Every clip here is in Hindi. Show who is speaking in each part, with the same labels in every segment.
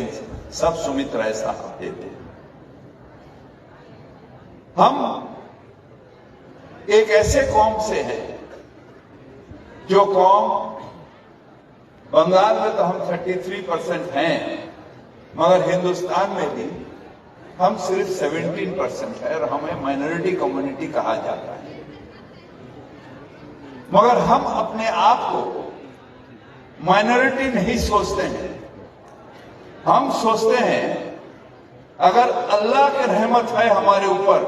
Speaker 1: बेंच सब सुमित राय साहब देते हम एक ऐसे कौम से हैं, जो कौम बंगाल में तो हम 33 परसेंट हैं, मगर हिंदुस्तान में भी हम सिर्फ़ 17 परसेंट है और हमें माइनॉरिटी कम्युनिटी कहा जाता है। मगर हम अपने आप को माइनॉरिटी नहीं सोचते हैं। हम सोचते हैं, अगर अल्लाह की रहमत है हमारे ऊपर,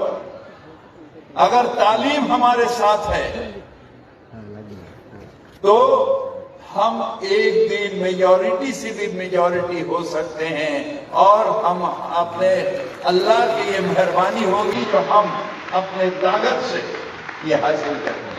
Speaker 1: अगर तालीम हमारे साथ है तो हम एक दिन मेजॉरिटी से भी मेजॉरिटी हो सकते हैं, और हम अपने अल्लाह की ये मेहरबानी होगी तो हम अपने ताकत से ये हासिल करेंगे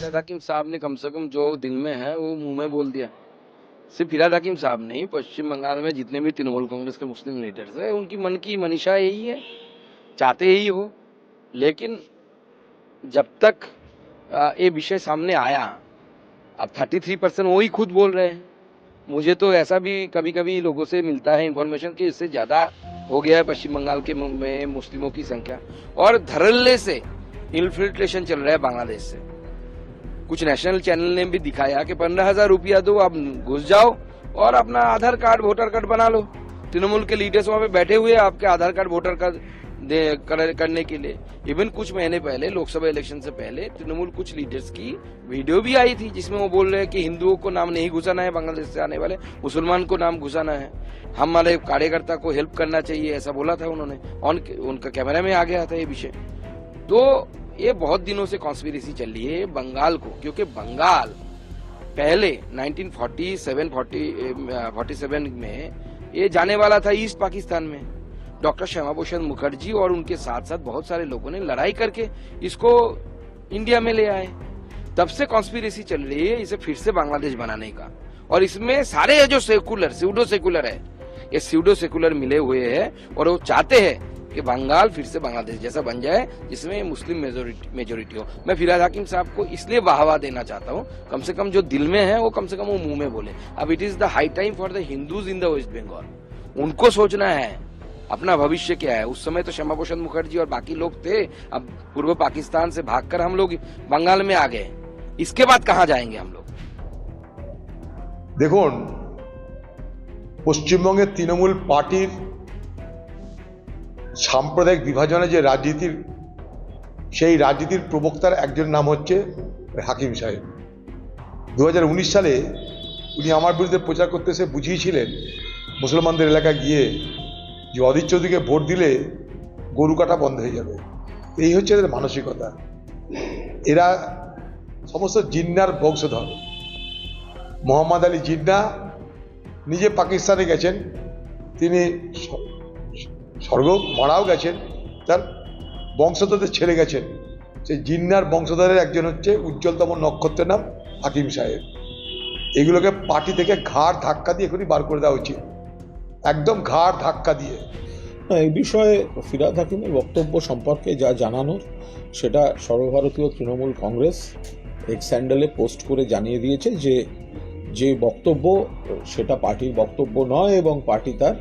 Speaker 2: फिराद हकीम साहब ने कम से कम जो दिल में है, वो मुँह में बोल दिया। सिर्फ़ फिराद हकीम साहब नहीं, पश्चिम बंगाल में जितने भी तृणमूल कांग्रेस के मुस्लिम लीडर्स हैं, उनकी मन की मनीषा यही है, चाहते यही हो। लेकिन जब तक ये विषय सामने आया, अब थर्टी थ्री परसेंट वो ही खुद बोल रहे हैं। मुझे तो ऐसा भी कभी कभी लोगों से मिलता है इन्फॉर्मेशन कि इससे ज़्यादा हो गया है पश्चिम बंगाल के में मुस्लिमों की संख्या। और धरल्ले से इन्फिल्ट्रेशन चल रहा है बांग्लादेश से। कुछ नेशनल चैनल ने भी दिखाया कि पंद्रह हज़ार रुपया दो आप घुस जाओ और अपना आधार कार्ड वोटर कार्ड बना लो। तृणमूल के लीडर्स वहाँ पे बैठे हुए आपके आधार कार्ड वोटर कार्ड कर, करने के लिए। इवन कुछ महीने पहले लोकसभा इलेक्शन से पहले तृणमूल कुछ लीडर्स की वीडियो भी आई थी जिसमें वो बोल रहे हैं कि हिंदुओं को नाम नहीं घुसाना है बांग्लादेश से आने वाले मुसलमान को नाम घुसाना है। हमारे कार्यकर्ता को हेल्प करना चाहिए ऐसा बोला था उन्होंने। उनका कैमरा में आ गया था ये विषय। तो ये बहुत दिनों से कॉन्स्पिरेसी चल रही है बंगाल को, क्योंकि बंगाल पहले 1947 40 47 में ये जाने वाला था ईस्ट पाकिस्तान में। डॉक्टर श्यामा भूषण मुखर्जी और उनके साथ साथ बहुत सारे लोगों ने लड़ाई करके इसको इंडिया में ले आए। तब से कॉन्स्पिरेसी चल रही है इसे फिर से बांग्लादेश बनाने का। और इसमें सारे जो सेकुलर स्यूडो सेकुलर है, ये स्यूडो सेकुलर मिले हुए हैं और वो चाहते हैं कि बंगाल फिर से बांग्लादेश जैसा बन जाए जिसमें मुस्लिम मेजोरिटी मेजोरिटी हो मैं फिराद हाकिम साहब को इसलिए वाहवा देना चाहता हूँ कम से कम जो दिल में है वो कम से कम वो मुंह में बोले अब it is the high time for the Hindus in the West Bengal उनको सोचना है अपना भविष्य क्या है उस समय तो श्यामा भूषण मुखर्जी और बाकी लोग थे अब पूर्व पाकिस्तान से भागकर हम लोग बंगाल में आ गए इसके बाद कहाँ जाएंगे हम लोग
Speaker 3: দেখুন পশ্চিমবঙ্গের তৃণমূল পার্টির সাম্প্রদায়িক বিভাজনে যে রাজনীতির, সেই রাজনীতির প্রবক্তার একজন নাম হচ্ছে হাকিম সাহেব। দু হাজার উনিশ সালে উনি আমার বিরুদ্ধে প্রচার করতে এসে বুঝিয়েছিলেন, মুসলমানদের এলাকায় গিয়ে যে অদিত চৌধুরীকে ভোট দিলে গরু কাটা বন্ধ হয়ে যাবে। এই হচ্ছে এদের মানসিকতা। এরা সমস্ত জিন্নার বংশধর। মোহাম্মদ আলী জিন্না নিজে পাকিস্তানে গেছেন। তিনি স্বর্গ মারাও গেছেন, তার বংশধরদের ছেড়ে গেছেন। সেই জিন্নার বংশধরের একজন হচ্ছে উজ্জ্বলতম নক্ষত্রের নাম হাকিম সাহেব। এগুলোকে পার্টি থেকে ঘাড় ধাক্কা দিয়ে এখনই বার করে দেওয়া উচিত একদম ঘাড় ধাক্কা দিয়ে।
Speaker 4: এই বিষয়ে ফিরাদ হাকিমের বক্তব্য সম্পর্কে যা জানানোর, সেটা সর্বভারতীয় তৃণমূল কংগ্রেস এক্স স্যান্ডেলে পোস্ট করে জানিয়ে দিয়েছে যে যে বক্তব্য, সেটা পার্টির বক্তব্য নয় এবং পার্টি তার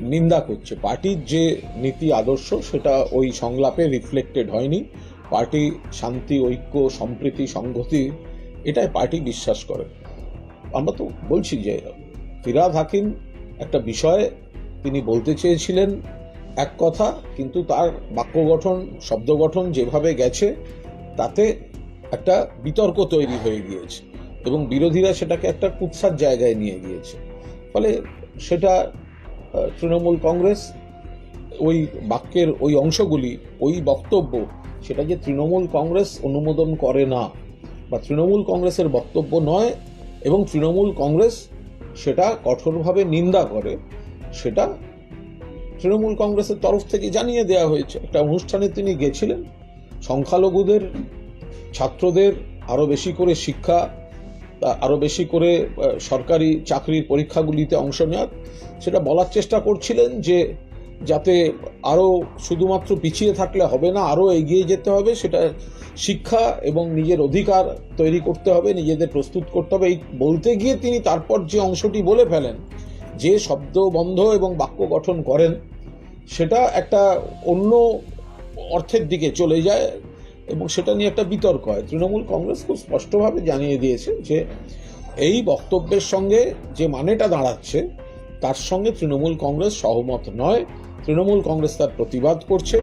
Speaker 4: নিন্দা করছে। পার্টির যে নীতি আদর্শ, সেটা ওই সংলাপে রিফ্লেক্টেড হয়নি। পার্টি শান্তি, ঐক্য, সম্প্রীতি, সংহতি, এটাই পার্টি বিশ্বাস করে। আমরা তো বলছি যে ফিরাদ হাকিম একটা বিষয়ে তিনি বলতে চেয়েছিলেন এক কথা, কিন্তু তার বাক্য গঠন, শব্দ গঠন যেভাবে গেছে, তাতে একটা বিতর্ক তৈরি হয়ে গিয়েছে এবং বিরোধীরা সেটাকে একটা কুৎসার জায়গায় নিয়ে গিয়েছে। ফলে সেটা তৃণমূল কংগ্রেস, ওই বাক্যের ওই অংশগুলি, ওই বক্তব্য, সেটা যে তৃণমূল কংগ্রেস অনুমোদন করে না, বা তৃণমূল কংগ্রেসের বক্তব্য নয়, এবং তৃণমূল কংগ্রেস সেটা কঠোরভাবে নিন্দা করে, সেটা তৃণমূল কংগ্রেসের তরফ থেকে জানিয়ে দেওয়া হয়েছে। একটা অনুষ্ঠানে তিনি গেছিলেন। সংখ্যালঘুদের, ছাত্রদের আরও বেশি করে শিক্ষা আরও বেশি করে সরকারি চাকরির পরীক্ষাগুলিতে অংশ নেওয়ার, সেটা বলার চেষ্টা করছিলেন যে যাতে আরও শুধুমাত্র পিছিয়ে থাকলে হবে না আরও এগিয়ে যেতে হবে, সেটা শিক্ষা এবং নিজের অধিকার তৈরি করতে হবে, নিজেদের প্রস্তুত করতে হবে। এই বলতে গিয়ে তিনি তারপর যে অংশটি বলে ফেলেন, যে শব্দ বন্ধ এবং বাক্য গঠন করেন, সেটা একটা অন্য অর্থের দিকে চলে যায়। এবং সেটা নিয়ে একটা বিতর্ক হয়। তৃণমূল কংগ্রেস খুব স্পষ্টভাবে জানিয়ে দিয়েছে যে, এই বক্তব্যের সঙ্গে যে মানেটা দাঁড়াচ্ছে, তার সঙ্গে তৃণমূল কংগ্রেস সহমত নয়। তৃণমূল কংগ্রেস তার প্রতিবাদ করছে।